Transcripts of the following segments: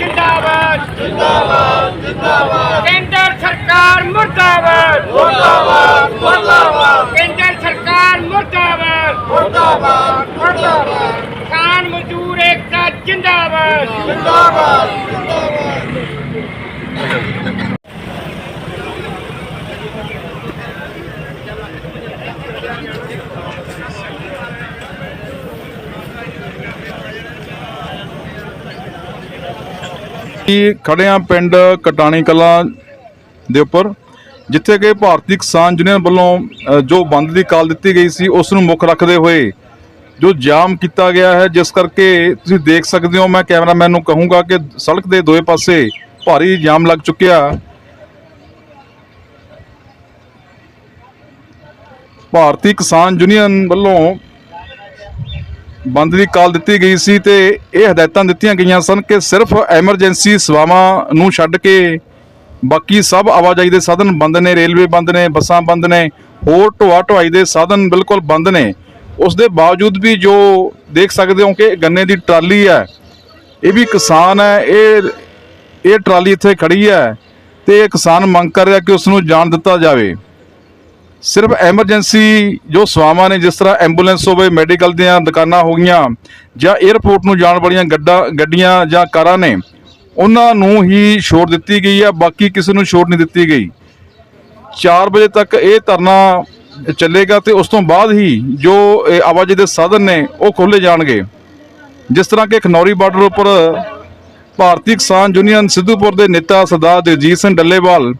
ਜਿੰਦਾਬਾਦ। ਜਿੰਦਾਬਾਦ ਜਿੰਦਾਬਾਦ। ਕੇਂਦਰ ਸਰਕਾਰ ਮੁਰਦਾਬਾਦ। ਮੁਰਦਾਬਾਦ ਮੁਰਦਾਬਾਦ। ਕੇਂਦਰ ਸਰਕਾਰ ਮੁਰਦਾਬਾਦ। ਮੁਰਦਾਬਾਦ ਮੁਰਦਾਬਾਦ। ਕਿਸਾਨ ਮਜ਼ਦੂਰ ਏਕਤਾ ਜਿੰਦਾਬਾਦ। ਕਿ ਖੜੇ ਆ ਪਿੰਡ ਕਟਾਣੀ ਕਲਾਂ ਦੇ ਉੱਪਰ, ਜਿੱਥੇ ਕਿ ਭਾਰਤੀ ਕਿਸਾਨ ਯੂਨੀਅਨ ਵੱਲੋਂ ਜੋ ਬੰਦ ਦੀ ਕਾਲ ਦਿੱਤੀ ਗਈ ਸੀ, ਉਸ ਨੂੰ ਮੁੱਖ ਰੱਖਦੇ ਹੋਏ ਜੋ ਜਾਮ ਕੀਤਾ ਗਿਆ ਹੈ, ਜਿਸ ਕਰਕੇ ਤੁਸੀਂ ਦੇਖ ਸਕਦੇ ਹੋ, ਮੈਂ ਕੈਮਰਾਮੈਨ ਨੂੰ ਕਹੂੰਗਾ ਕਿ ਸੜਕ ਦੇ ਦੋਵੇਂ ਪਾਸੇ ਭਾਰੀ ਜਾਮ ਲੱਗ ਚੁੱਕਿਆ। ਭਾਰਤੀ ਕਿਸਾਨ ਯੂਨੀਅਨ ਵੱਲੋਂ ਬੰਦ ਦੀ ਕਾਲ ਦਿੱਤੀ ਗਈ ਸੀ ਤੇ ਇਹ ਹਦਾਇਤਾਂ ਦਿੱਤੀਆਂ ਗਈਆਂ ਸਨ ਕਿ ਸਿਰਫ ਐਮਰਜੈਂਸੀ ਸੇਵਾਵਾਂ ਨੂੰ ਛੱਡ ਕੇ ਬਾਕੀ ਸਭ ਆਵਾਜਾਈ ਦੇ ਸਾਧਨ ਬੰਦ ਨੇ, ਰੇਲਵੇ ਬੰਦ ਨੇ, ਬੱਸਾਂ ਬੰਦ ਨੇ, ਹੋਰ ਢੋਆ ਢੁਆਈ ਦੇ ਸਾਧਨ ਬਿਲਕੁਲ ਬੰਦ ਨੇ। ਉਸ ਦੇ ਬਾਵਜੂਦ ਵੀ ਜੋ ਦੇਖ ਸਕਦੇ ਹੋ ਕਿ ਗੰਨੇ ਦੀ ਟਰਾਲੀ ਹੈ, ਇਹ ਵੀ ਕਿਸਾਨ ਹੈ, ਇਹ ਇਹ ਟਰਾਲੀ ਇੱਥੇ ਖੜੀ ਹੈ ਤੇ ਇਹ ਕਿਸਾਨ ਮੰਗ ਕਰ ਰਿਹਾ ਕਿ ਉਸ ਨੂੰ ਜਾਣ ਦਿੱਤਾ ਜਾਵੇ। ਸਿਰਫ ਐਮਰਜੈਂਸੀ, ਜੋ ਸੇਵਾਵਾਂ ਨੇ, ਜਿਸ ਤਰ੍ਹਾਂ ਐਂਬੂਲੈਂਸ ਹੋਵੇ, ਮੈਡੀਕਲ ਦੀਆਂ ਦੁਕਾਨਾਂ ਹੋ ਗਈਆਂ, ਜਾਂ 에ਅਰਪੋਰਟ ਨੂੰ ਜਾਣ ਵਾਲੀਆਂ ਗੱਡਾ, ਗੱਡੀਆਂ ਜਾਂ ਕਾਰਾਂ ਨੇ, ਉਹਨਾਂ ਨੂੰ ਹੀ ਛੋਟ ਦਿੱਤੀ ਗਈ ਹੈ, ਬਾਕੀ ਕਿਸੇ ਨੂੰ ਛੋਟ ਨਹੀਂ ਦਿੱਤੀ ਗਈ। 4 ਵਜੇ ਤੱਕ ਇਹ ਧਰਨਾ ਚੱਲੇਗਾ ਤੇ ਉਸ ਤੋਂ ਬਾਅਦ ਹੀ ਜੋ ਆਵਾਜਾਈ ਦੇ ਸਾਧਨ ਨੇ, ਉਹ ਖੋਲੇ ਜਾਣਗੇ। ਜਿਸ ਤਰ੍ਹਾਂ ਕਿ ਖਨੌਰੀ ਬਾਰਡਰ ਉੱਪਰ ਭਾਰਤੀ ਕਿਸਾਨ ਯੂਨੀਅਨ ਸਿੱਧੂਪੁਰ ਦੇ ਨੇਤਾ ਸਰਦਾਰ ਜਗਜੀਤ ਸਿੰਘ ਡੱਲੇਵਾਲ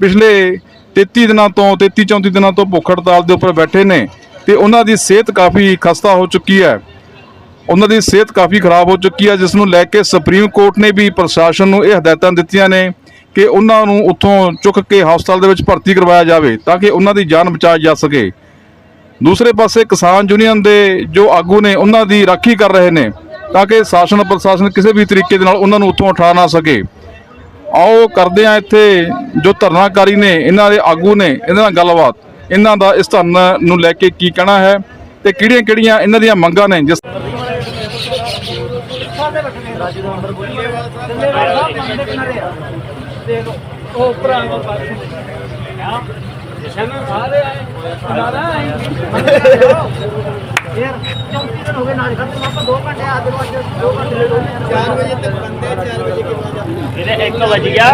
ਪਿਛਲੇ 33 ਦਿਨਾਂ ਤੋਂ 33 34 ਦਿਨਾਂ ਤੋਂ ਭੁੱਖ ਹੜਤਾਲ ਦੇ ਉੱਪਰ ਬੈਠੇ ਨੇ ਤੇ ਉਹਨਾਂ ਦੀ ਸਿਹਤ ਕਾਫੀ ਖਸਤਾ ਹੋ ਚੁੱਕੀ ਹੈ। ਉਹਨਾਂ ਦੀ ਸਿਹਤ ਕਾਫੀ ਖਰਾਬ ਹੋ ਚੁੱਕੀ ਹੈ, ਜਿਸ ਨੂੰ ਲੈ ਕੇ ਸੁਪਰੀਮ ਕੋਰਟ ਨੇ ਵੀ ਪ੍ਰਸ਼ਾਸਨ ਨੂੰ ਇਹ ਹਦਾਇਤਾਂ ਦਿੱਤੀਆਂ ਨੇ ਕਿ ਉਹਨਾਂ ਨੂੰ ਉੱਥੋਂ ਚੁੱਕ ਕੇ ਹਸਪਤਾਲ ਦੇ ਵਿੱਚ ਭਰਤੀ ਕਰਵਾਇਆ ਜਾਵੇ ਤਾਂ ਕਿ ਉਹਨਾਂ ਦੀ ਜਾਨ ਬਚਾਈ ਜਾ ਸਕੇ। ਦੂਸਰੇ ਪਾਸੇ ਕਿਸਾਨ ਯੂਨੀਅਨ ਦੇ ਜੋ ਆਗੂ ਨੇ, ਉਹਨਾਂ ਦੀ ਰਾਖੀ ਕਰ ਰਹੇ ਨੇ ਤਾਂ ਕਿ ਸ਼ਾਸਨ ਪ੍ਰਸ਼ਾਸਨ ਕਿਸੇ ਵੀ ਤਰੀਕੇ ਦੇ ਨਾਲ ਉਹਨਾਂ ਨੂੰ ਉੱਥੋਂ ਉਠਾ ਨਾ ਸਕੇ। ਆਓ ਕਰਦੇ ਆ ਇੱਥੇ ਜੋ ਧਰਨਾਕਾਰੀ ਨੇ, ਇਹਨਾਂ ਦੇ ਆਗੂ ਨੇ, ਇਹਨਾਂ ਨਾਲ ਗੱਲਬਾਤ। ਇਹਨਾਂ ਦਾ ਇਸ ਧਰਨਾ ਨੂੰ ਲੈ ਕੇ ਕੀ ਕਹਿਣਾ ਹੈ ਤੇ ਕਿਹੜੀਆਂ ਕਿਹੜੀਆਂ ਇਹਨਾਂ ਦੀਆਂ ਮੰਗਾਂ ਨੇ, ਜਿਸ ਉਹ ਭਰਾ ਸਾਰੇ ਆਏ ਯਾਰ ਚੌਂਤੀ ਦਿਨ ਹੋ ਗਏ ਨਾਲ ਖਤਮ ਆਪਾਂ 2 ਘੰਟੇ ਆ ਦੇ ਅੱਜ 2 ਘੰਟੇ ਲੈ ਲਓ 4 ਵਜੇ ਤੱਕ ਬੰਦੇ 4 ਵਜੇ ਕੇ ਬਾਅਦ ਇਹਦੇ 1 ਵਜ ਗਿਆ।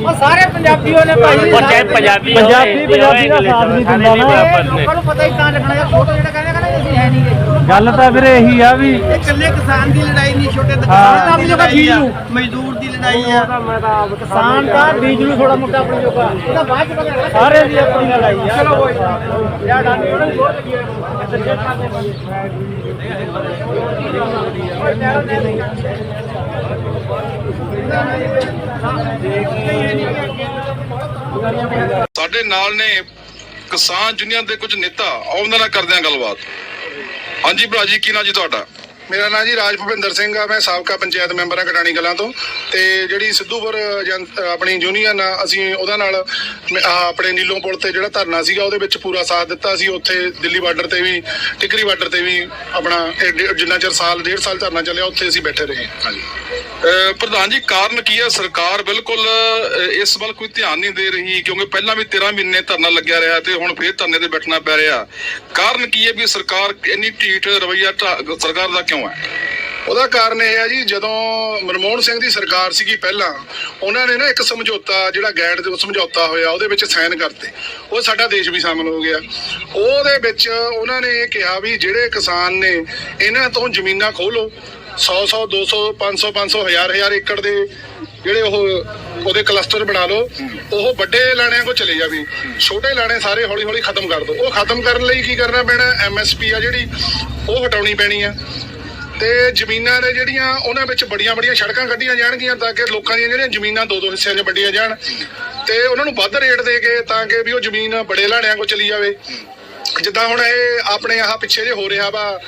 ਉਹ ਸਾਰੇ ਪੰਜਾਬੀਓ ਨੇ ਭਾਈ। ਉਹ ਚਾਹੇ ਪੰਜਾਬੀ ਪੰਜਾਬੀ- ਪੰਜਾਬੀ ਦਾ ਸਾਥ ਨਹੀਂ ਦਿੰਦਾ ਨਾ। ਲੋਕਾਂ ਨੂੰ। ਪਤਾ ਹੀ ਤਾਂ ਲੱਗਣਾ ਯਾਰ ਫੋਟੋ ਜਿਹੜਾ ਕਹਿੰਦੇ ਕਹਿੰਦੇ ਅਸੀਂ ਹੈ ਨਹੀਂ ਗੇ ਗੱਲ ਤਾਂ ਵੀਰੇ ਇਹੀ ਆ ਵੀ ਇਹ ਇਕੱਲੇ ਕਿਸਾਨ ਦੀ ਲੜਾਈ ਨਹੀਂ ਛੋਟੇ। ਦੁਕਾਨਦਾਰ ਦੀ ਲੜਾਈ ਆ। ਮਜ਼ਦੂਰ ਦੀ ਲੜਾਈ ਆ। ਕਿਸਾਨ ਦਾ ਬੀਜ ਨੂੰ ਥੋੜਾ ਮੋਟਾ ਆਪਣੀ ਜੋਗਾ ਉਹਦਾ ਬਾਅਦ ਚ ਪਤਾ ਸਾਰੇ ਦੀ ਆਪਣੀ ਲੜਾਈ ਆ। ਚਲੋ ਕੋਈ ਯਾਰ ਡਾਂਡੀ ਉਹਨਾਂ ਨੂੰ ਬਹੁਤ ਲੱਗੀ ਹੈ ਸਾਡੇ ਨਾਲ ਨੇ ਕਿਸਾਨ ਯੂਨੀਅਨ ਦੇ ਕੁਝ ਨੇਤਾ, ਆਓ ਉਹਨਾਂ ਨਾਲ ਕਰਦੇ ਆ ਗੱਲਬਾਤ। ਹਾਂਜੀ ਭਰਾ ਜੀ, ਕੀ ਨਾਂ ਜੀ ਤੁਹਾਡਾ? ਮੇਰਾ ਨਾਂ ਜੀ ਰਾਜ ਭੁਪਿੰਦਰ ਸਿੰਘ ਆ, ਮੈਂ ਸਾਬਕਾ ਪੰਚਾਇਤ ਮੈਂਬਰ ਆ ਕਟਾਣੀ ਕਲਾਂ ਤੋਂ ਤੇ ਜਿਹੜੀ ਸਿੱਧੂਪੁਰ ਆਪਣੀ ਯੂਨੀਅਨ ਆ, ਅਸੀਂ ਉਹਦਾ ਨਾਲ ਆਪਣੇ ਨੀਲੋਂ ਪੁਲ ਤੇ ਜਿਹੜਾ ਧਰਨਾ ਸੀਗਾ ਉਹਦੇ ਵਿੱਚ ਪੂਰਾ ਸਾਥ ਦਿੱਤਾ ਸੀ। ਉੱਥੇ ਦਿੱਲੀ ਬਾਰਡਰ ਤੇ ਵੀ, ਟਿਕਰੀ ਬਾਰਡਰ ਤੇ ਵੀ ਆਪਣਾ ਜਿੰਨਾ ਚਿਰ ਸਾਲ, ਡੇਢ ਸਾਲ ਧਰਨਾ ਚੱਲਿਆ, ਉੱਥੇ ਅਸੀਂ ਬੈਠੇ ਰਹੇ ਹਾਂਜੀ। ਪ੍ਰਧਾਨ ਜੀ, ਕਾਰਨ ਕੀ ਹੈ? ਸਰਕਾਰ ਬਿਲਕੁਲ ਇਸ ਵੱਲ ਕੋਈ ਧਿਆਨ ਨਹੀਂ ਦੇ ਰਹੀ ਕਿਉਂਕਿ ਪਹਿਲਾਂ ਵੀ 13 ਮਹੀਨੇ ਧਰਨਾ ਲੱਗਿਆ ਰਿਹਾ ਤੇ ਹੁਣ ਫੇਰ ਧਰਨੇ ਤੇ ਬੈਠਣਾ ਪੈ ਰਿਹਾ। ਕਾਰਨ ਕੀ ਹੈ ਵੀ ਸਰਕਾਰ ਇੰਨੀ ਢੀਠ ਰਵਈਆ ਸਰਕਾਰ ਦਾ ਕਿਉਂ ਹੈ ਉਹਦਾ ਕਾਰਨ ਇਹ ਹੈ ਜੀ, ਜਦੋਂ ਮਨਮੋਹਨ ਸਿੰਘ ਦੀ ਸਰਕਾਰ ਸੀਗੀ ਪਹਿਲਾਂ, ਉਹਨਾਂ ਨੇ ਨਾ ਇੱਕ ਸਮਝੌਤਾ, ਜਿਹੜਾ ਗੈਂਡ ਦੇ ਸਮਝੌਤਾ ਹੋਇਆ, ਉਹਦੇ ਵਿੱਚ ਸਾਈਨ ਕਰਤੇ। ਉਹ ਸਾਡਾ ਦੇਸ਼ ਵੀ ਸ਼ਾਮਲ ਹੋ ਗਿਆ। ਉਹਦੇ ਵਿੱਚ ਉਹਨਾਂ ਨੇ ਇਹ ਕਿਹਾ ਵੀ ਜਿਹੜੇ ਕਿਸਾਨ ਨੇ, ਇਹਨਾਂ ਤੋਂ ਜ਼ਮੀਨਾਂ ਖੋਲੋ। 100 100 200 500 500 ਹਜ਼ਾਰ ਹਜ਼ਾਰ ਏਕੜ ਦੇ ਜਿਹੜੇ ਉਹ, ਉਹਦੇ ਕਲਸਟਰ ਬਣਾ ਲਓ। ਉਹ ਵੱਡੇ ਲਾਣਿਆਂ ਕੋ ਚਲੇ ਜਾਵੇ। ਛੋਟੇ ਲਾਣੇ ਸਾਰੇ ਹੌਲੀ ਹੌਲੀ ਖਤਮ ਕਰ ਦੋ। ਉਹ ਖਤਮ ਕਰਨ ਲਈ ਕੀ ਕਰਨਾ ਪੈਣਾ? ਐਮਐਸਪੀ ਆ ਜਿਹੜੀ, ਉਹ ਹਟਾਉਣੀ ਪੈਣੀ ਆ। ਤੇ ਜ਼ਮੀਨਾਂ ਨੇ ਜਿਹੜੀਆਂ, ਉਹਨਾਂ ਵਿੱਚ ਬੜੀਆਂ ਬੜੀਆਂ ਸੜਕਾਂ ਕੱਢੀਆਂ ਜਾਣਗੀਆਂ ਤਾਂ ਕਿ ਲੋਕਾਂ ਦੀਆਂ ਜਿਹੜੀਆਂ ਜ਼ਮੀਨਾਂ ਦੋ ਦੋ ਹਿੱਸਿਆਂ 'ਚ ਵੰਡੀਆਂ ਜਾਣ ਤੇ ਉਹਨਾਂ ਨੂੰ ਵੱਧ ਰੇਟ ਦੇ ਕੇ ਤਾਂ ਕਿ ਵੀ ਉਹ ਜ਼ਮੀਨ ਬੜੇ ਲਾਣਿਆਂ ਕੋਲ ਚਲੀ ਜਾਵੇ। ਜਿੱਦਾਂ ਹੁਣ ਇਹ ਆਪਣੇ ਆਹ ਪਿੱਛੇ ਜੇ ਹੋ ਰਿਹਾ ਵਾ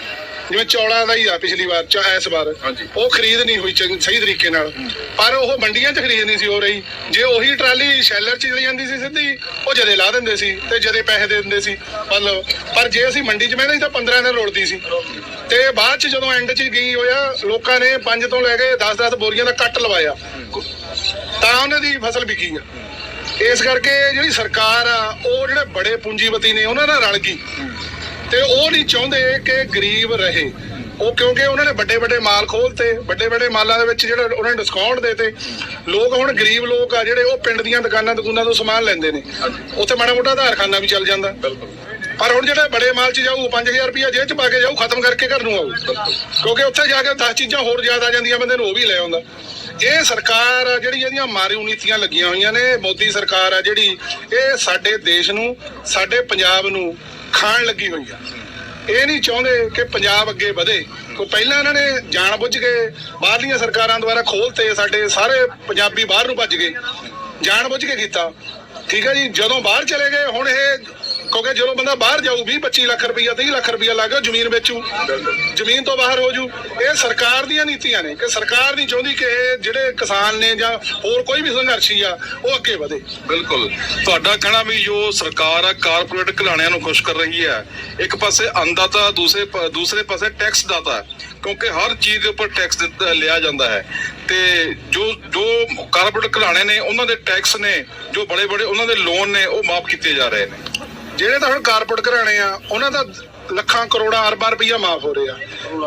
ਜਿਵੇਂ ਚੌਲਾਂ ਦਾ ਹੀ ਆ ਪਿਛਲੀ ਵਾਰ ਚ ਇਸ ਵਾਰ। ਹਾਂਜੀ। ਉਹ ਖਰੀਦ ਨਹੀਂ ਹੋਈ ਚੰਗੀ- ਸਹੀ ਤਰੀਕੇ ਨਾਲ। ਪਰ ਉਹ ਮੰਡੀਆਂ 'ਚ ਖਰੀਦ ਨਹੀਂ ਸੀ ਹੋ ਰਹੀ। ਜੇ ਉਹੀ ਟਰਾਲੀ ਸ਼ੈਲਰ 'ਚ ਚਲੀ ਜਾਂਦੀ ਸੀ ਸਿੱਧੀ ਉਹ ਜਦੇ ਲਾ ਦਿੰਦੇ ਸੀ ਤੇ ਜਦੇ ਪੈਸੇ ਦੇ ਦਿੰਦੇ ਸੀ। ਮਤਲਬ ਪਰ ਜੇ ਅਸੀਂ ਮੰਡੀ 'ਚ ਬਹਿੰਦੇ ਸੀ ਤਾਂ 15 ਦਿਨ ਰੋੜਦੀ ਸੀ। ਤੇ ਬਾਅਦ 'ਚ ਜਦੋਂ ਐਂਡ 'ਚ ਗਈ ਹੋਇਆ ਲੋਕਾਂ ਨੇ 5 ਤੋਂ ਲੈ ਕੇ 10-10 ਬੋਰੀਆਂ ਦਾ ਕੱਟ ਲਵਾਇਆ। ਤਾਂ ਉਹਨਾਂ ਦੀ ਫਸਲ ਵਿਕੀ ਆ। ਇਸ ਕਰਕੇ ਜਿਹੜੀ ਸਰਕਾਰ ਆ ਉਹ ਜਿਹੜੇ ਬੜੇ ਪੂੰਜੀਪਤੀ ਨੇ ਉਹਨਾਂ ਨਾਲ ਰਲ ਗਈ। ਤੇ ਉਹ ਨਹੀਂ ਚਾਹੁੰਦੇ ਕਿ ਗਰੀਬ ਰਹੇ। ਉਹ ਕਿਉਂਕਿ ਉਹਨਾਂ ਨੇ ਵੱਡੇ ਵੱਡੇ ਮਾਲ ਖੋਲਤੇ ਵੱਡੇ ਵੱਡੇ ਮਾਲਾਂ ਦੇ ਵਿੱਚ ਜਿਹੜੇ ਉਹਨਾਂ ਨੇ ਡਿਸਕਾਊਂਟ ਦੇਤੇ। ਲੋਕ ਹੁਣ ਗਰੀਬ ਲੋਕ ਆ ਜਿਹੜੇ ਉਹ ਪਿੰਡ ਦੀਆਂ ਦੁਕਾਨਾਂ ਦੁਕਾਨਾਂ ਤੋਂ ਸਮਾਨ ਲੈਂਦੇ ਨੇ। ਉੱਥੇ ਮਾੜਾ ਮੋਟਾ ਆਧਾਰ ਖਾਨਾ ਵੀ ਚੱਲ ਜਾਂਦਾ। ਪਰ ਹੁਣ ਜਿਹੜੇ ਬੜੇ ਮਾਲ 'ਚ ਜਾਊ 5000 ਰੁਪਇਆ ਜੇਬ 'ਚ ਪਾ ਕੇ ਜਾਊ ਖਤਮ ਕਰਕੇ ਘਰ ਨੂੰ ਆਊ। ਕਿਉਂਕਿ ਉੱਥੇ ਜਾ ਕੇ 10 ਚੀਜ਼ਾਂ ਹੋਰ ਜ਼ਿਆਦਾ ਆ ਜਾਂਦੀਆਂ ਬੰਦੇ ਨੂੰ ਉਹ ਵੀ ਲੈ ਆਉਂਦਾ। ਇਹ ਸਰਕਾਰ ਆ ਜਿਹੜੀ ਇਹਦੀਆਂ ਮਾਰੂ ਨੀਤੀਆਂ ਲੱਗੀਆਂ ਹੋਈਆਂ ਨੇ ਮੋਦੀ ਸਰਕਾਰ ਆ ਜਿਹੜੀ ਇਹ ਸਾਡੇ ਦੇਸ਼ ਨੂੰ ਸਾਡੇ ਪੰਜਾਬ ਨੂੰ ਖਾਣ ਲੱਗੀ ਹੋਈ ਆ। ਇਹ ਨਹੀਂ ਚਾਹੁੰਦੇ ਕਿ ਪੰਜਾਬ ਅੱਗੇ ਵਧੇ। ਕੋ ਪਹਿਲਾਂ ਇਹਨਾਂ ਨੇ ਜਾਣ ਬੁੱਝ ਕੇ ਬਾਹਰਲੀਆਂ ਸਰਕਾਰਾਂ ਦੁਆਰਾ ਖੋਲਤੇ ਸਾਡੇ ਸਾਰੇ ਪੰਜਾਬੀ ਬਾਹਰ ਨੂੰ ਭੱਜ ਗਏ। ਜਾਣ ਬੁੱਝ ਕੇ ਕੀਤਾ। ਠੀਕ ਹੈ ਜੀ, ਜਦੋਂ ਬਾਹਰ ਚਲੇ ਗਏ, ਹੁਣ ਇਹ ਕਿਉਂਕਿ ਜਦੋਂ ਬੰਦਾ ਬਾਹਰ ਜਾਊ 20 25 ਲੱਖ ਰੁਪਈਆ 30 ਲੱਖ ਰੁਪਈਆ ਲੱਗ ਗਿਆ ਜ਼ਮੀਨ ਵੇਚੂ। ਜ਼ਮੀਨ ਤੋਂ ਬਾਹਰ ਹੋ ਜੂ। ਇਹ ਸਰਕਾਰ ਦੀਆਂ ਨੀਤੀਆਂ ਨੇ ਕਿ ਸਰਕਾਰ ਨਹੀਂ ਚਾਹੁੰਦੀ ਕਿ ਇਹ ਜਿਹੜੇ ਕਿਸਾਨ ਨੇ ਜਾਂ ਹੋਰ ਕੋਈ ਵੀ ਸੰਘਰਸ਼ੀ ਆ ਉਹ ਅੱਗੇ ਵਧੇ। ਬਿਲਕੁਲ। ਤੁਹਾਡਾ ਕਹਿਣਾ ਵੀ ਜੋ ਸਰਕਾਰ ਆ ਕਾਰਪੋਰੇਟ ਘਰਾਣਿਆਂ ਨੂੰ ਖੁਸ਼ ਕਰ ਰਹੀ ਹੈ ਇੱਕ ਪਾਸੇ ਅੰਨਦਾਤਾ ਦੂਸਰੇ ਦੂਸਰੇ ਪਾਸੇ ਟੈਕਸ ਦਾਤਾ। ਕਿਉਂਕਿ ਹਰ ਚੀਜ਼ ਦੇ ਉੱਪਰ ਟੈਕਸ ਲਿਆ ਜਾਂਦਾ ਹੈ। ਤੇ ਜੋ ਜੋ ਕਾਰਪੋਰੇਟ ਘਰਾਣੇ ਨੇ ਉਹਨਾਂ ਦੇ ਟੈਕਸ ਨੇ ਜੋ ਬੜੇ ਬੜੇ ਉਹਨਾਂ ਦੇ ਲੋਨ ਨੇ ਉਹ ਮਾਫ ਕੀਤੇ ਜਾ ਰਹੇ ਨੇ। ਜਿਹੜੇ ਤਾਂ ਹੁਣ ਕਾਰਪੋਰੇਟ ਘਰਾਣੇ ਆ, ਉਹਨਾਂ ਦਾ ਲੱਖਾਂ ਕਰੋੜਾਂ ਅਰਬਾਂ ਰੁਪਈਆ ਮਾਫ ਹੋ ਰਿਹਾ।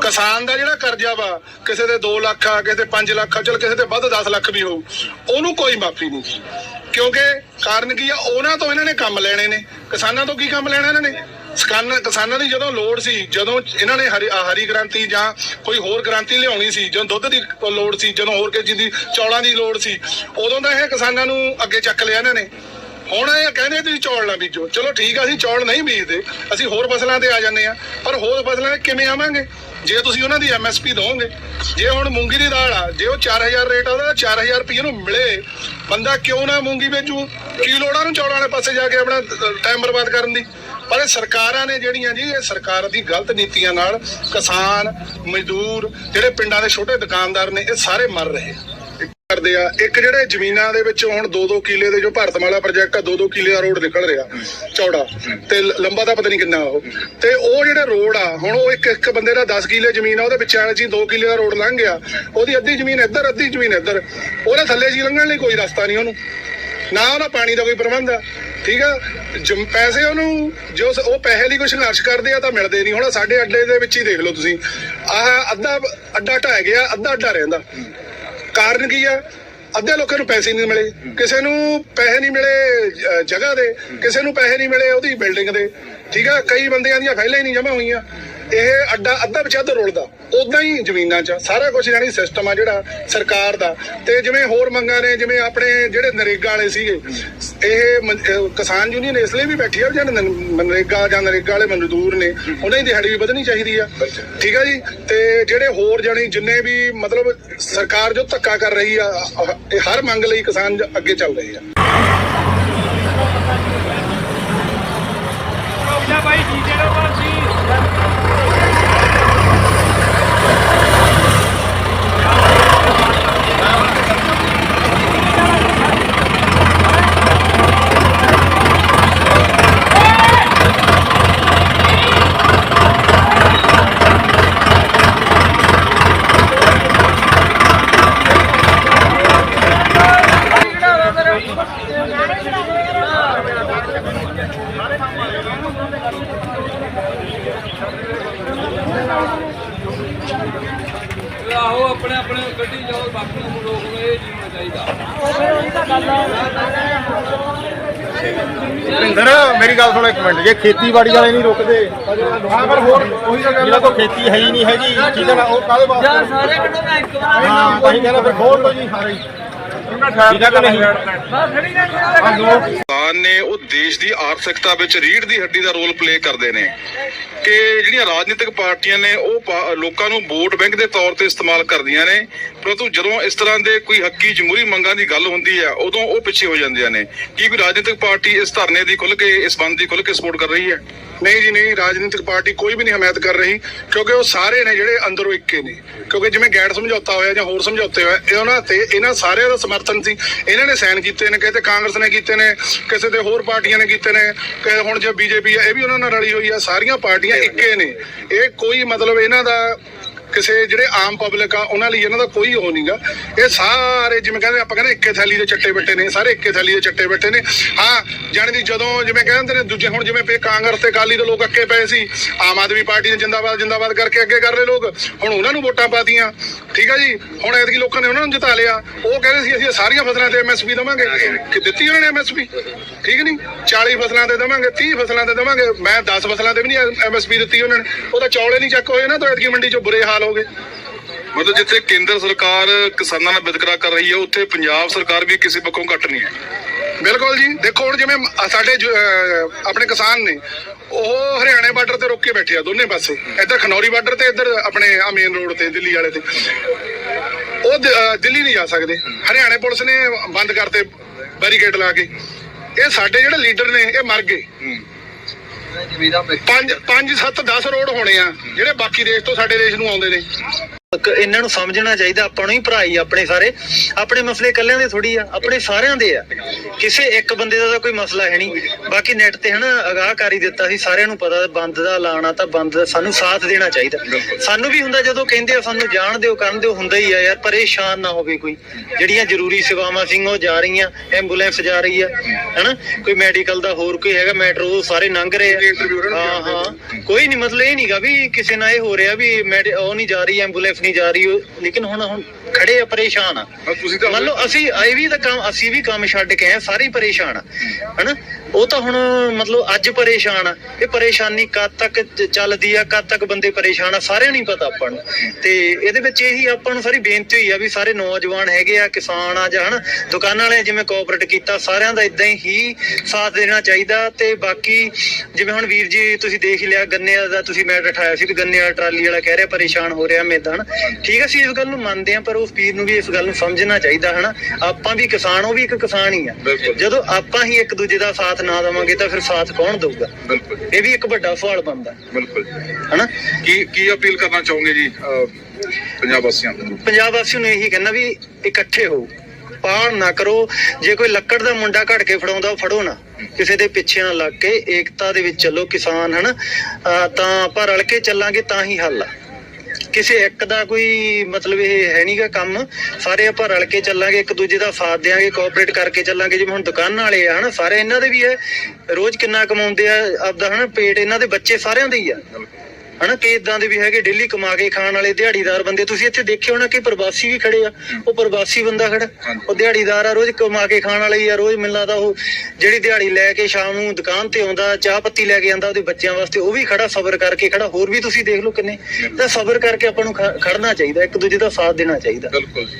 ਕਿਸਾਨ ਦਾ ਜਿਹੜਾ ਕਰਜ਼ਾ ਵਾ, ਕਿਸੇ ਦੇ 2 ਲੱਖ ਆ, ਕਿਸੇ ਦੇ 5 ਲੱਖ ਆ, ਚਲ ਕਿਸੇ ਦੇ ਵੱਧ 10 ਲੱਖ ਵੀ ਹੋਊ, ਉਹਨੂੰ ਕੋਈ ਮਾਫੀ ਨਹੀਂ ਕਿਉਂਕਿ ਕਾਰਨ ਕੀ ਆ, ਉਹਨਾਂ ਤੋਂ ਇਹਨਾਂ ਨੇ ਕੰਮ ਲੈਣੇ ਨੇ। ਕਿਸਾਨਾਂ ਤੋਂ ਕੀ ਕੰਮ ਲੈਣਾ ਇਹਨਾਂ ਨੇ? ਕਿਸਾਨਾਂ ਕਿਸਾਨਾਂ ਦੀ ਜਦੋਂ ਲੋੜ ਸੀ, ਜਦੋਂ ਇਹਨਾਂ ਨੇ ਹਰੀ ਹਰੀ ਕ੍ਰਾਂਤੀ ਜਾਂ ਕੋਈ ਹੋਰ ਕ੍ਰਾਂਤੀ ਲਿਆਉਣੀ ਸੀ, ਜਦੋਂ ਦੁੱਧ ਦੀ ਲੋੜ ਸੀ, ਜਦੋਂ ਹੋਰ ਕਿਸੇ ਦੀ, ਚੌਲਾਂ ਦੀ ਲੋੜ ਸੀ, ਉਦੋਂ ਤਾਂ ਇਹ ਕਿਸਾਨਾਂ ਨੂੰ ਅੱਗੇ ਚੱਕ ਲਿਆ ਇਹਨਾਂ ਨੇ। ਹੁਣ ਇਹ ਕਹਿੰਦੇ ਤੁਸੀਂ ਚੌਲ ਨਾ ਬੀਜੋ। ਚਲੋ ਠੀਕ ਆ, ਅਸੀਂ ਚੌਲ ਨਹੀਂ ਬੀਜਦੇ। ਅਸੀਂ ਹੋਰ ਫਸਲਾਂ ਤੇ ਆ ਜਾਂਦੇ ਆ। ਪਰ ਹੋਰ ਫਸਲਾਂ ਤੇ ਕਿਵੇਂ ਆਵਾਂਗੇ? ਜੇ ਤੁਸੀਂ ਉਹਨਾਂ ਦੀ ਐਮਐਸਪੀ ਦੋਗੇ ਜੇ ਹੁਣ ਮੂੰਗੀ ਦੀ ਦਾਲ ਆ, ਜੇ ਉਹ 4000 ਰੇਟ ਆ, ਉਹਦਾ 4000 ਰੁਪਏ ਨੂੰ ਮਿਲੇ। ਬੰਦਾ ਕਿਉਂ ਨਾ ਮੂੰਗੀ ਵੇਚੂ? ਕੀ ਲੋੜਾਂ ਨੂੰ ਚੌਲਾਂ ਵਾਲੇ ਪਾਸੇ ਜਾ ਕੇ ਆਪਣਾ ਟਾਈਮ ਬਰਬਾਦ ਕਰਨ ਦੀ? ਪਰ ਇਹ ਸਰਕਾਰਾਂ ਨੇ ਜਿਹੜੀਆਂ ਜੀ, ਇਹ ਸਰਕਾਰ ਦੀ ਗਲਤ ਨੀਤੀਆਂ ਨਾਲ ਕਿਸਾਨ, ਮਜ਼ਦੂਰ, ਜਿਹੜੇ ਪਿੰਡਾਂ ਦੇ ਛੋਟੇ ਦੁਕਾਨਦਾਰ ਨੇ, ਇਹ ਸਾਰੇ ਮਰ ਰਹੇ ਕਰਦੇ ਆ। ਇੱਕ ਜਿਹੜੇ ਜ਼ਮੀਨਾਂ ਦੇ ਵਿੱਚ ਹੁਣ 2-2 ਕਿੱਲੇ ਦੇ ਜੋ ਭਾਰਤਮਾਲਾ ਪ੍ਰੋਜੈਕਟ ਆ 2-2 ਕਿੱਲੇ ਦਾ ਰੋਡ ਨਿਕਲ ਰਿਹਾ, ਚੌੜਾ। ਤੇ ਲੰਬਾ ਤਾਂ ਪਤਾ ਨਹੀਂ ਕਿੰਨਾ ਉਹ। ਤੇ ਉਹ ਜਿਹੜੇ ਰੋਡ ਆ, ਹੁਣ ਉਹ ਇੱਕ ਇੱਕ ਬੰਦੇ ਦਾ 10 ਕਿੱਲੇ ਜ਼ਮੀਨ ਆ, ਉਹਦੇ ਵਿਚਾਲੇ ਜੀ 2 ਕਿੱਲੇ ਦਾ ਰੋਡ ਲੰਘ ਗਿਆ। ਉਹਦੀ ਅੱਧੀ ਜ਼ਮੀਨ ਇੱਧਰ, ਅੱਧੀ ਜ਼ਮੀਨ ਇੱਧਰ। ਉਹਦੇ ਥੱਲੇ ਜੀ ਲੰਘਣ ਲਈ ਕੋਈ ਰਸਤਾ ਨਹੀਂ ਉਹਨੂੰ। ਨਾ ਉਹਦਾ ਪਾਣੀ ਦਾ ਕੋਈ ਪ੍ਰਬੰਧ ਆ। ਠੀਕ ਆ? ਜਮ, ਪੈਸੇ ਉਹਨੂੰ, ਜੋ ਉਹ ਪੈਸੇ ਲਈ ਕੋਈ ਸੰਘਰਸ਼ ਕਰਦੇ ਆ ਤਾਂ ਮਿਲਦੇ ਨਹੀਂ ਹੁਣ ਸਾਡੇ ਅੱਡੇ ਦੇ ਵਿੱਚ ਹੀ ਦੇਖ ਲਓ ਤੁਸੀਂ। ਆਹ ਅੱਧਾ, ਅੱਡਾ ਢਹਿ ਗਿਆ, ਅੱਧਾ ਅੱਡਾ ਰਹਿੰਦਾ। ਕਾਰਨ ਕੀ ਆ? ਅੱਧੇ ਲੋਕਾਂ ਨੂੰ ਪੈਸੇ ਨਹੀਂ ਮਿਲੇ। ਕਿਸੇ ਨੂੰ ਪੈਸੇ ਨਹੀਂ ਮਿਲੇ ਜਗ੍ਹਾ ਦੇ। ਕਿਸੇ ਨੂੰ ਪੈਸੇ ਨਹੀਂ ਮਿਲੇ ਉਹਦੀ ਬਿਲਡਿੰਗ ਦੇ। ਠੀਕ ਆ? ਕਈ ਬੰਦਿਆਂ ਦੀਆਂ ਫਾਈਲਾਂ ਹੀ ਨਹੀਂ ਜਮ੍ਹਾਂ ਹੋਈਆਂ। ਇਹ ਅੱਡਾ ਅੱਧਾ ਵਿੱਚ ਰੁਲਦਾ। ਉਦਾਂ ਹੀ ਜ਼ਮੀਨਾਂ 'ਚ ਸਾਰਾ ਕੁਝ ਜਾਨੀ ਸਿਸਟਮ ਆ ਜਿਹੜਾ ਸਰਕਾਰ ਦਾ। ਤੇ ਜਿਵੇਂ ਹੋਰ ਮੰਗਾਂ ਨੇ, ਜਿਵੇਂ ਆਪਣੇ ਜਿਹੜੇ ਨਰੇਗਾ ਵਾਲੇ ਸੀਗੇ, ਇਹ ਕਿਸਾਨ ਯੂਨੀਅਨ ਇਸ ਲਈ ਵੀ ਬੈਠੀ ਆ ਜਿਹੜੇ ਨਨ- ਜਾਂ ਨਰੇਗਾ ਵਾਲੇ ਮਜ਼ਦੂਰ ਨੇ, ਉਹਨਾਂ ਦੀ ਦਿਹਾੜੀ ਵੀ ਵਧਣੀ ਚਾਹੀਦੀ ਆ। ਠੀਕ ਆ ਜੀ? ਤੇ ਜਿਹੜੇ ਹੋਰ ਜਾਨੀ ਜਿੰਨੇ ਵੀ ਮਤਲਬ ਸਰਕਾਰ ਜੋ ਧੱਕਾ ਕਰ ਰਹੀ ਆ, ਇਹ ਹਰ ਮੰਗ ਲਈ ਕਿਸਾਨ ਅੱਗੇ ਚੱਲ ਰਹੇ ਆ। ਆਹੋ ਆਪਣੇ ਆਪਣੇ ਗੱਡੀ ਜਾਓ ਬਾਕੀਆਂ ਨੂੰ ਰੋਕ ਲਓ ਇਹ ਨਹੀਂ ਹੋਣਾ ਚਾਹੀਦਾ। ਭਿੰਦਰ ਮੇਰੀ ਗੱਲ ਸੁਣ ਇੱਕ ਮਿੰਟ ਜੇ ਖੇਤੀਬਾੜੀ ਵਾਲੇ ਨਹੀਂ ਰੁਕਦੇ ਹਾਂ ਪਰ ਹੋਰ ਉਹੀ ਤਾਂ ਗੱਲ ਕੋਈ ਖੇਤੀ ਹੈ ਹੀ ਨਹੀਂ ਹੈਗੀ ਠੀਕ ਹੈ ਨਾ ਉਹ ਕਾਹਦੇ ਵਾਸਤੇ? ਯਾਰ ਸਾਰੇ ਕੱਢੋ ਮੈਂ ਇੱਕ ਵਾਰ ਹਾਂ ਤਾਂ ਹੀ ਕਹਿੰਦਾ ਫਿਰ ਖੋਲ ਲਓ ਜੀ ਸਾਰੇ ਕਿ ਕਿਸਾਨ ਨੇ ਉਹ ਦੇਸ਼ ਦੀ ਆਰਥਿਕਤਾ ਵਿੱਚ ਰੀੜ ਦੀ ਹੱਡੀ ਦਾ ਰੋਲ ਪਲੇ ਕਰਦੇ ਨੇ। ਕਿ ਜਿਹੜੀਆਂ ਰਾਜਨੀਤਿਕ ਪਾਰਟੀਆਂ ਨੇ ਉਹ ਲੋਕਾਂ ਨੂੰ ਵੋਟ ਬੈਂਕ ਦੇ ਤੌਰ ਤੇ ਇਸਤੇਮਾਲ ਕਰਦੀਆਂ ਨੇ, ਪਰੰਤੂ ਜਦੋਂ ਇਸ ਤਰ੍ਹਾਂ ਦੇ ਕੋਈ ਹੱਕੀ ਜਮਹੂਰੀ ਮੰਗਾਂ ਦੀ ਗੱਲ ਹੁੰਦੀ ਹੈ, ਉਦੋਂ ਉਹ ਪਿੱਛੇ ਹੋ ਜਾਂਦੀਆਂ ਨੇ। ਕੀ ਕੋਈ ਰਾਜਨੀਤਿਕ ਪਾਰਟੀ ਇਸ ਧਰਨੇ ਦੀ ਖੁੱਲ ਕੇ, ਇਸ ਬੰਦ ਦੀ ਖੁੱਲ ਕੇ ਸਪੋਰਟ ਕਰ ਰਹੀ ਹੈ? ਨਹੀਂ ਜੀ, ਨਹੀਂ, ਰਾਜਨੀਤਿਕ ਪਾਰਟੀ ਕੋਈ ਵੀ ਨਹੀਂ ਹਮਾਇਤ ਕਰ ਰਹੀ, ਕਿਉਂਕਿ ਉਹ ਸਾਰੇ ਨੇ ਜਿਹੜੇ ਅੰਦਰੋਂ ਇੱਕੇ ਨੇ। ਕਿਉਂਕਿ ਜਿਵੇਂ ਗੈਟ ਸਮਝੌਤਾ ਹੋਇਆ ਜਾਂ ਹੋਰ ਸਮਝੌਤੇ ਹੋਇਆ ਇਹ ਉਹਨਾਂ ਤੇ, ਇਹਨਾਂ ਸਾਰਿਆਂ ਦਾ ਸਮਰਥਨ ਸੀ। ਇਹਨਾਂ ਨੇ ਸਾਈਨ ਕੀਤੇ ਨੇ, ਕਿਤੇ ਕਾਂਗਰਸ ਨੇ ਕੀਤੇ ਨੇ, ਕਿਸੇ ਦੇ ਹੋਰ ਪਾਰਟੀਆਂ ਨੇ ਕੀਤੇ ਨੇ, ਕਿ ਹੁਣ ਜੇ ਬੀਜੇਪੀ ਹੈ ਇਹ ਵੀ ਉਹਨਾਂ ਨਾਲ ਰਲੀ ਹੋਈ ਹੈ ਸਾਰੀਆਂ ਪਾਰਟੀਆਂ ਇੱਕੇ ਨੇ ਇਹ ਕੋਈ ਮਤਲਬ ਇਹਨਾਂ ਦਾ ਕਿਸੇ ਜਿਹੜੇ ਆਮ ਪਬਲਿਕ ਆ, ਉਹਨਾਂ ਲਈ ਇਹਨਾਂ ਦਾ ਕੋਈ ਉਹ ਨਹੀਂਗਾ ਇਹ ਸਾਰੇ ਜਿਵੇਂ ਕਹਿੰਦੇ, ਆਪਾਂ ਕਹਿੰਦੇ ਇੱਕੇ ਥੈਲੀ ਦੇ ਚੱਟੇ ਬੱਟੇ ਨੇ, ਸਾਰੇ ਇੱਕੇ ਥੈਲੀ ਦੇ ਚੱਟੇ ਬੱਟੇ ਨੇ। ਹਾਂ, ਜਾਣੀ ਦੀ ਜਦੋਂ ਜਿਵੇਂ ਕਹਿੰਦੇ ਨੇ, ਦੂਜੇ ਹੁਣ ਜਿਵੇਂ ਪੇ ਕਾਂਗਰਸ ਤੇ ਅਕਾਲੀ ਦੇ ਲੋਕ ਅੱਕੇ ਪਏ ਸੀ, ਆਮ ਆਦਮੀ ਪਾਰਟੀ ਨੇ ਜਿੰਦਾਬਾਦ ਜਿੰਦਾਬਾਦ ਕਰਕੇ ਅੱਗੇ ਕਰ ਰਹੇ ਲੋਕ। ਹੁਣ ਉਹਨਾਂ ਨੂੰ ਵੋਟਾਂ ਪਾਤੀਆਂ। ਠੀਕ ਆ ਜੀ? ਹੁਣ ਐਤਕੀ ਲੋਕਾਂ ਨੇ ਉਹਨਾਂ ਨੂੰ ਜਿਤਾ ਲਿਆ। ਉਹ ਕਹਿੰਦੇ ਸੀ, ਅਸੀਂ ਸਾਰੀਆਂ ਫਸਲਾਂ ਤੇ ਐਮਐਸਪੀ ਦਵਾਂਗੇ। ਕਿ ਦਿੱਤੀ ਉਹਨਾਂ ਨੇ ਐਮਐਸਪੀ ਠੀਕ ਨਹੀਂ 40 ਫਸਲਾਂ ਤੇ ਦਵਾਂਗੇ 30 ਫਸਲਾਂ ਤੇ ਦਵਾਂਗੇ। ਮੈਂ 10 ਫਸਲਾਂ ਤੇ ਵੀ ਨਹੀਂ ਐਮਐਸਪੀ ਦਿੱਤੀ ਉਹਨਾਂ ਨੇ। ਉਹ ਤਾਂ ਚੌਲੇ ਨਹੀਂ ਚੱਕ ਹੋਏ ਨਾ, ਤਾਂ ਐਤਕੀ ਮੰਡੀ 'ਚ ਬੁਰੇ ਹਾਲ ਹੋ ਮਤਲਬ ਜਿੱਥੇ ਕੇਂਦਰ ਸਰਕਾਰ ਕਿਸਾਨਾਂ ਨਾਲ ਵਿਤਕਰਾ ਕਰ ਰਹੀ ਹੈ, ਉੱਥੇ ਪੰਜਾਬ ਸਰਕਾਰ ਵੀ ਕਿਸੇ ਪੱਖੋਂ ਘੱਟ ਨਹੀਂ ਹੈ। ਬਿਲਕੁਲ ਜੀ, ਦੇਖੋ ਹੁਣ ਜਿਵੇਂ ਸਾਡੇ ਆਪਣੇ ਕਿਸਾਨ ਨੇ, ਉਹ ਹਰਿਆਣੇ ਬਾਰਡਰ ਤੇ ਰੁਕ ਕੇ ਬੈਠੇ ਆ ਦੋਨੇ ਪਾਸੇ। ਇੱਧਰ ਖਨੌਰੀ ਬਾਰਡਰ ਤੇ, ਇੱਧਰ ਆਪਣੇ ਆ ਮੇਨ ਰੋਡ ਤੇ, ਦਿੱਲੀ ਵਾਲੇ ਤੇ। ਉਹ ਦਿੱਲੀ ਨਹੀਂ ਜਾ ਸਕਦੇ। ਹਰਿਆਣੇ ਪੁਲਿਸ ਨੇ ਬੰਦ ਕਰਤੇ ਬੈਰੀਕੇਡ ਲਾ ਕੇ। ਇਹ ਸਾਡੇ ਜਿਹੜੇ ਲੀਡਰ ਨੇ, ਇਹ ਮਰ ਗਏ। ਪੰਜ ਪੰਜ ਸੱਤ 10 ਰੋਡ ਹੋਣੇ ਆ, ਜਿਹੜੇ ਬਾਕੀ ਦੇਸ਼ ਤੋਂ ਸਾਡੇ ਦੇਸ਼ ਨੂੰ ਆਉਂਦੇ ਨੇ। ਇਹਨਾਂ ਨੂੰ ਸਮਝਣਾ ਚਾਹੀਦਾ ਆਪਾਂ ਨੂੰ ਹੀ ਭਰਾਈ ਆਪਣੇ ਸਾਰੇ। ਆਪਣੇ ਮਸਲੇ ਇਕੱਲਿਆਂ ਦੇ ਥੋੜੀ ਆ ਆਪਣੇ ਸਾਰਿਆਂ ਦੇ ਆ। ਕਿਸੇ ਇੱਕ ਬੰਦੇ ਦਾ ਤਾਂ ਕੋਈ ਮਸਲਾ ਹੈ ਨਹੀਂ। ਬਾਕੀ ਨੈਟ ਤੇ ਹਨਾ ਅਗਾਹਕਾਰੀ ਦਿੱਤਾ ਸੀ ਸਾਰਿਆਂ ਨੂੰ ਪਤਾ ਬੰਦ ਦਾ ਐਲਾਨ ਆ ਤਾਂ ਬੰਦ ਸਾਨੂੰ ਸਾਥ ਦੇਣਾ ਚਾਹੀਦਾ। ਸਾਨੂੰ ਵੀ ਹੁੰਦਾ ਜਦੋਂ ਕਹਿੰਦੇ ਆ ਸਾਨੂੰ ਜਾਣ ਦਿਓ ਕਰਨ ਦਿਓ ਹੁੰਦਾ ਹੀ ਆ ਯਾਰ ਪਰੇਸ਼ਾਨ ਨਾ ਹੋਵੇ ਕੋਈ। ਜਿਹੜੀਆਂ ਜ਼ਰੂਰੀ ਸੇਵਾਵਾਂ ਸਿੰਘ ਉਹ ਜਾ ਰਹੀਆਂ ਐਂਬੂਲੈਂਸ ਜਾ ਰਹੀ ਆ ਹਨਾ? ਕੋਈ ਮੈਡੀਕਲ ਦਾ ਹੋਰ ਕੋਈ ਹੈਗਾ ਮੈਟਰੋ ਸਾਰੇ ਲੰਘ ਰਹੇ ਆ। ਹਾਂ ਹਾਂ। ਕੋਈ ਨਹੀਂ ਮਤਲਬ ਇਹ ਨਹੀਂਗਾ ਵੀ ਕਿਸੇ ਨਾਲ ਇਹ ਹੋ ਰਿਹਾ ਵੀ ਮੈਡੀ- ਉਹ ਨਹੀਂ ਜਾ ਰਹੀ ਐਂਬੂਲੈਂਸ ਨਹੀਂ ਜਾ ਰਹੀ ਲੇਕਿਨ ਹੁਣ ਹੁਣ ਖੜੇ ਆ ਪਰੇਸ਼ਾਨ ਆ। ਤੁਸੀਂ ਤਾਂ ਮੰਨ ਲਓ ਅਸੀਂ ਆਏ ਵੀ ਤਾਂ ਕੰਮ ਅਸੀਂ ਵੀ ਕੰਮ ਛੱਡ ਕੇ ਆਏ ਸਾਰੇ ਪਰੇਸ਼ਾਨ ਆ। ਹਨਾ? ਉਹ ਤਾਂ ਹੁਣ ਮਤਲਬ ਅੱਜ ਪਰੇਸ਼ਾਨ ਆ। ਇਹ ਪਰੇਸ਼ਾਨੀ ਕਦ ਤੱਕ ਚੱਲਦੀ ਆ ਕਦ ਤੱਕ ਬੰਦੇ ਪਰੇਸ਼ਾਨ ਆ ਸਾਰਿਆਂ ਨੂੰ ਹੀ ਪਤਾ ਆਪਾਂ ਨੂੰ। ਤੇ ਇਹਦੇ ਵਿੱਚ ਇਹੀ ਆਪਾਂ ਨੂੰ ਸਾਰੀ ਬੇਨਤੀ ਹੋਈ ਆ ਵੀ ਸਾਰੇ ਨੌਜਵਾਨ ਹੈਗੇ ਆ ਕਿਸਾਨ ਆ ਜਾਂ ਹਨਾ ਦੁਕਾਨਾਂ ਵਾਲੇ ਜਿਵੇਂ ਕੋਆਪਰੇਟ ਕੀਤਾ ਸਾਰਿਆਂ ਦਾ ਇਦਾਂ ਹੀ ਸਾਥ ਦੇਣਾ ਚਾਹੀਦਾ। ਤੇ ਬਾਕੀ ਜਿਵੇਂ ਹੁਣ ਵੀਰ ਜੀ ਤੁਸੀਂ ਦੇਖ ਲਿਆ ਗੰਨੇ ਦਾ ਤੁਸੀਂ ਮੈਟਰ ਉਠਾਇਆ ਸੀ ਵੀ ਗੰਨੇ ਵਾਲਾ ਟਰਾਲੀ ਵਾਲਾ ਕਹਿ ਰਿਹਾ ਪਰੇਸ਼ਾਨ ਹੋ ਰਿਹਾ ਮੇਦਾਂ ਹਨਾ। ਠੀਕ ਹੈ ਅਸੀਂ ਇਸ ਗੱਲ ਨੂੰ ਮੰਨਦੇ ਆ ਪਰ ਉਸ ਵੀਰ ਨੂੰ ਵੀ ਇਸ ਗੱਲ ਨੂੰ ਸਮਝਣਾ ਚਾਹੀਦਾ ਹਨਾ। ਆਪਾਂ ਵੀ ਕਿਸਾਨ ਉਹ ਵੀ ਇੱਕ ਕਿਸਾਨ ਹੀ ਆ। ਜਦੋਂ ਆਪਾਂ ਹੀ ਇੱਕ ਦੂਜੇ ਦਾ ਸਾਥ ਨਾ ਦੇਵਾਂਗੇ ਤਾਂ ਫਿਰ ਸਾਥ ਕੌਣ ਦਊਗਾ? ਬਿਲਕੁਲ ਇਹ ਵੀ ਇੱਕ ਵੱਡਾ ਸਵਾਲ ਬਣਦਾ। ਬਿਲਕੁਲ ਹਨਾ? ਕੀ ਕੀ ਅਪੀਲ ਕਰਨਾ ਚਾਹੋਗੇ ਜੀ ਪੰਜਾਬ ਵਾਸੀਆਂ ਨੂੰ ਪੰਜਾਬ ਵਾਸੀਆਂ ਨੂੰ ਇਹੀ ਕਹਿਣਾ ਵੀ ਇਕੱਠੇ ਹੋ। ਪਾੜ ਨਾ ਕਰੋ। ਜੇ ਕੋਈ ਲੱਕੜ ਦਾ ਮੁੰਡਾ ਘੜ ਕੇ ਫੜਾਉਂਦਾ ਉਹ ਫੜੋ ਨਾ। ਕਿਸੇ ਦੇ ਪਿੱਛੇ ਨਾ ਲੱਗ ਕੇ ਏਕਤਾ ਦੇ ਵਿੱਚ ਚੱਲੋ ਕਿਸਾਨ ਹਨ? ਤਾਂ ਆਪਾਂ ਰਲ ਕੇ ਚੱਲਾਂਗੇ ਤਾਂ ਹੀ ਹੱਲ ਆ। ਕਿਸੇ ਇੱਕ ਦਾ ਕੋਈ ਮਤਲਬ ਇਹ ਹੈ ਨਹੀਂਗਾ ਕੰਮ, ਸਾਰੇ ਆਪਾਂ ਰਲ ਕੇ ਚੱਲਾਂਗੇ, ਇੱਕ ਦੂਜੇ ਦਾ ਸਾਥ ਦੇਾਂਗੇ ਕੋਆਪਰੇਟ ਕਰਕੇ ਚੱਲਾਂਗੇ, ਜਿਵੇਂ ਹੁਣ ਦੁਕਾਨਾਂ ਵਾਲੇ ਆ, ਹਨਾ, ਸਾਰੇ ਇਹਨਾਂ ਦੇ ਵੀ ਹੈ ਰੋਜ਼ ਕਿੰਨਾ ਕਮਾਉਂਦੇ ਆ, ਆਪਦਾ ਹਨਾ, ਪੇਟ ਇਹਨਾਂ ਦੇ ਬੱਚੇ ਸਾਰਿਆਂ ਦੇ ਹੀ ਆ। ਹਨਾ ਕਿ ਇਦਾਂ ਦੇ ਵੀ ਹੈਗੇ ਡੇਲੀ ਕਮਾ ਕੇ ਖਾਣ ਵਾਲੇ ਦਿਹਾੜੀਦਾਰ ਬੰਦੇ। ਤੁਸੀਂ ਇੱਥੇ ਦੇਖਿਓ ਹੋਣਾ ਕਿ ਪ੍ਰਵਾਸੀ ਵੀ ਖੜੇ ਆ। ਉਹ ਪ੍ਰਵਾਸੀ ਬੰਦਾ ਖੜਾ। ਉਹ ਦਿਹਾੜੀਦਾਰ ਆ ਰੋਜ਼ ਕਮਾ ਕੇ ਖਾਣ ਵਾਲੇ ਆ ਰੋਜ਼ ਮਿਲਣਾ ਤਾਂ ਉਹ ਜਿਹੜੀ ਦਿਹਾੜੀ ਲੈ ਕੇ ਸ਼ਾਮ ਨੂੰ ਦੁਕਾਨ ਤੇ ਆਉਂਦਾ ਚਾਹ ਪੱਤੀ ਲੈ ਕੇ ਆਂਦਾ ਉਹਦੇ ਬੱਚਿਆਂ ਵਾਸਤੇ ਉਹ ਵੀ ਖੜਾ ਸਬਰ ਕਰਕੇ ਖੜਾ। ਹੋਰ ਵੀ ਤੁਸੀਂ ਦੇਖ ਲਓ ਕਿੰਨੇ। ਤਾਂ ਸਬਰ ਕਰਕੇ ਆਪਾਂ ਨੂੰ ਖੜਨਾ ਚਾਹੀਦਾ ਇੱਕ ਦੂਜੇ ਦਾ ਸਾਥ ਦੇਣਾ ਚਾਹੀਦਾ। ਬਿਲਕੁਲ ਜੀ।